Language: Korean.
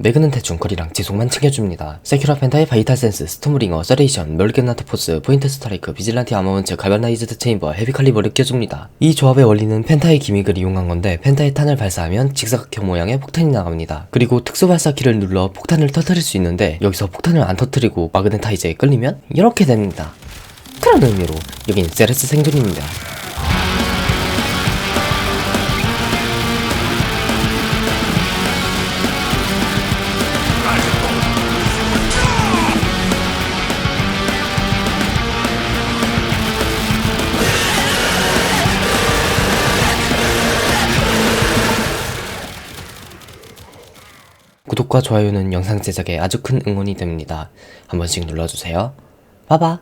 매그는 대충 거리랑 지속만 챙겨줍니다. 세큐라 펜타의 바이탈 센스, 스톰링어, 서레이션, 멀겐나트 포스, 포인트 스트라이크, 비질란티 아머먼츠, 갈바나이즈드 체인버, 헤비 칼리버를 껴줍니다. 이 조합의 원리는 펜타의 기믹을 이용한 건데 펜타의 탄을 발사하면 직사각형 모양의 폭탄이 나갑니다. 그리고 특수 발사키를 눌러 폭탄을 터뜨릴 수 있는데 여기서 폭탄을 안 터뜨리고 마그네타이즈에 끌리면 이렇게 됩니다. 그런 의미로 여긴 세레스 생존입니다. 구독과 좋아요는 영상 제작에 아주 큰 응원이 됩니다. 한 번씩 눌러주세요. 빠바!